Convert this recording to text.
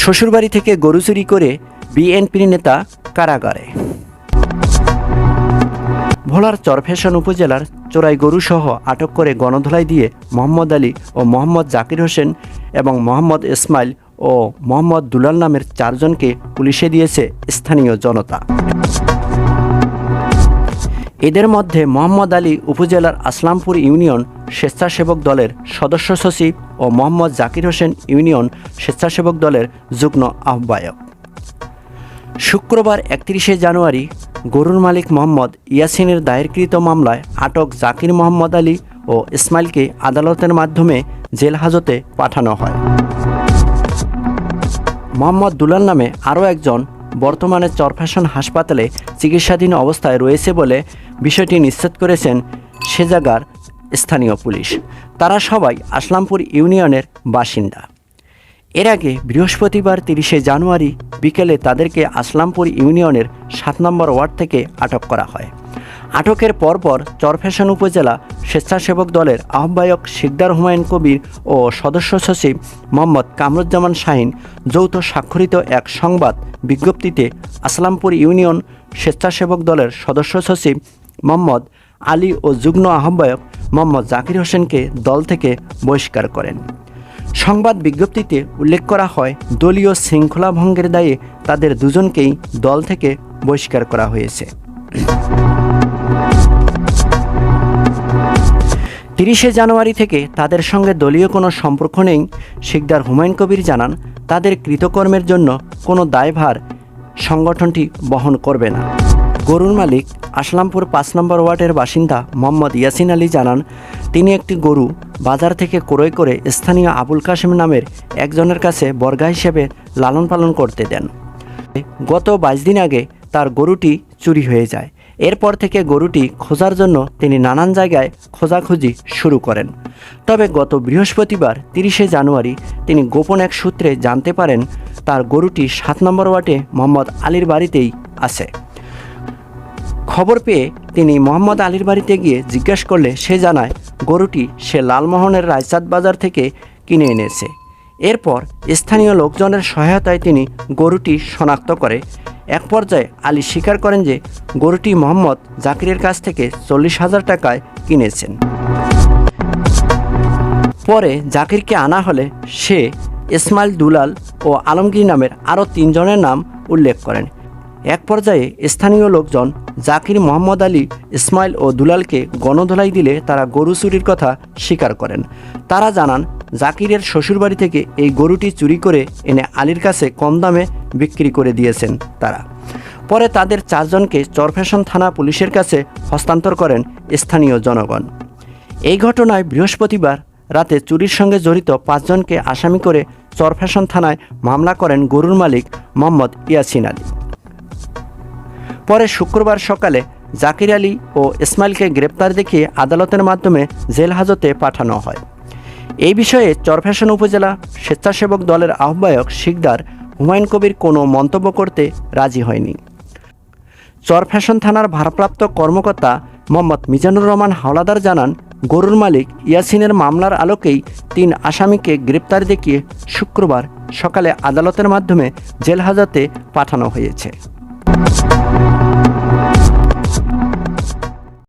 শ্বশুরবাড়ি থেকে গরু চুরি করে বিএনপির নেতা কারাগারে। ভোলার চরফ্যাশন উপজেলার চোরাই গরুসহ আটক করে গণধোলাই দিয়ে মোহাম্মদ আলী ও মোহাম্মদ জাকির হোসেন এবং মোহাম্মদ ইসমাইল ও মোহাম্মদ দুলাল নামের চারজনকে পুলিশে দিয়েছে স্থানীয় জনতা। এদের মধ্যে মোহাম্মদ আলী উপজেলার আসলামপুর ইউনিয়ন স্বেচ্ছাসেবক দলের সদস্য সচিব ও মোহাম্মদ জাকির হোসেন ইউনিয়ন স্বেচ্ছাসেবক দলের যুগ্ম আহ্বায়ক। শুক্রবার একত্রিশে জানুয়ারি গরুর মালিক মোহাম্মদ ইয়াসিনের দায়েরকৃত মামলায় আটক জাকির মোহাম্মদ আলী ও ইসমাইলকে আদালতের মাধ্যমে জেল হাজতে পাঠানো হয়। মোহাম্মদ দুলাল নামে আরও একজন বর্তমানে চরফ্যাশন হাসপাতালে চিকিৎসাধীন অবস্থায় রয়েছে বলে বিষয়টি নিশ্চিত করেছেন সে জায়গার স্থানীয় পুলিশ। তারা সবাই আসলামপুর ইউনিয়নের বাসিন্দা। এর আগে বৃহস্পতিবার তিরিশে জানুয়ারি বিকেলে তাদেরকে আসলামপুর ইউনিয়নের সাত নম্বর ওয়ার্ড থেকে আটক করা হয়। আটকের পরপর চরফ্যাশন উপজেলা স্বেচ্ছাসেবক দলের আহ্বায়ক শিকদার হুমায়ুন কবির ও সদস্য সচিব মোহাম্মদ কামরুজ্জামান শাহিন যৌথ স্বাক্ষরিত এক সংবাদ বিজ্ঞপ্তিতে আসলামপুর ইউনিয়ন স্বেচ্ছাসেবক দলের সদস্য সচিব মোহাম্মদ আলী ও যুগ্ম আহ্বায়ক মোহাম্মদ জাকির হোসেনকে দল থেকে বহিষ্কার করেন। সংবাদ বিজ্ঞপ্তিতে উল্লেখ করা হয়, দলীয় শৃঙ্খলা ভঙ্গের দায়ে তাদের দুজনকেই দল থেকে বহিষ্কার করা হয়েছে। তিরিশে জানুয়ারি থেকে তাদের সঙ্গে দলীয় কোনো সম্পর্ক নেই, শিকদার হুমায়ুন কবির জানান, তাদের কৃতকর্মের জন্য কোনো দায়ভার সংগঠনটি বহন করবে না। গরুর মালিক আসলামপুর পাঁচ নম্বর ওয়ার্ডের বাসিন্দা মোহাম্মদ ইয়াসিন আলী জানান, তিনি একটি গরু বাজার থেকে ক্রয় করে স্থানীয় আবুল কাশেম নামের একজনের কাছে বর্গা হিসেবে লালন পালন করতে দেন। গত বাইশ দিন আগে তার গরুটি চুরি হয়ে যায়। এরপর থেকে গরুটি খোঁজার জন্য তিনি নানান জায়গায় খোঁজাখুঁজি শুরু করেন। তবে গত বৃহস্পতিবার তিরিশে জানুয়ারি তিনি গোপন এক সূত্রে জানতে পারেন, তার গরুটি সাত নম্বর ওয়ার্ডে মোহাম্মদ আলীর বাড়িতেই আছে। খবর পেয়ে তিনি মোহাম্মদ আলীর বাড়িতে গিয়ে জিজ্ঞাসা করলে সে জানায়, গরুটি সে লালমোহনের রায়চাঁদ বাজার থেকে কিনে এনেছে। এরপর স্থানীয় লোকজনের সহায়তায় তিনি গরুটি শনাক্ত করে। এক পর্যায়ে আলী স্বীকার করেন যে, গরুটি মোহাম্মদ জাকিরের কাছ থেকে চল্লিশ হাজার টাকায় কিনেছেন। পরে জাকিরকে আনা হলে সে ইসমাইল দুলাল ও আলমগীর নামের আরও তিনজনের নাম উল্লেখ করেন। এক পর্যায়ে স্থানীয় লোকজন জাকির মোহাম্মদ আলী, ইসমাইল ও দুলালকে গণধোলাই দিলে তারা গরু চুরির কথা স্বীকার করেন। তারা জানান, জাকিরের শ্বশুরবাড়ি থেকে এই গরুটি চুরি করে এনে আলীর কাছে কম দামে বিক্রি করে দিয়েছেন তারা। পরে তাদের চারজনকে চরফ্যাশন থানা পুলিশের কাছে হস্তান্তর করেন স্থানীয় জনগণ। এই ঘটনায় বৃহস্পতিবার রাতে চুরির সঙ্গে জড়িত পাঁচজনকে আসামি করে চরফ্যাশন থানায় মামলা করেন গরুর মালিক মোহাম্মদ ইয়াসিন আলী। পরে শুক্রবার সকালে জাকির আলী ও ইসমাইলকে গ্রেপ্তার দেখিয়ে আদালতের মাধ্যমে জেল হাজতে পাঠানো হয়। এই বিষয়ে চরফ্যাশন উপজেলা স্বেচ্ছাসেবক দলের আহ্বায়ক শিকদার হুমায়ুন কবির কোনো মন্তব্য করতে রাজি হয়নি। চরফ্যাশন থানার ভারপ্রাপ্ত কর্মকর্তা মোহাম্মদ মিজানুর রহমান হাওলাদার জানান, গরুর মালিক ইয়াসিনের মামলার আলোকেই তিন আসামিকে গ্রেপ্তার দেখিয়ে শুক্রবার সকালে আদালতের মাধ্যমে জেল হাজতে পাঠানো হয়েছে।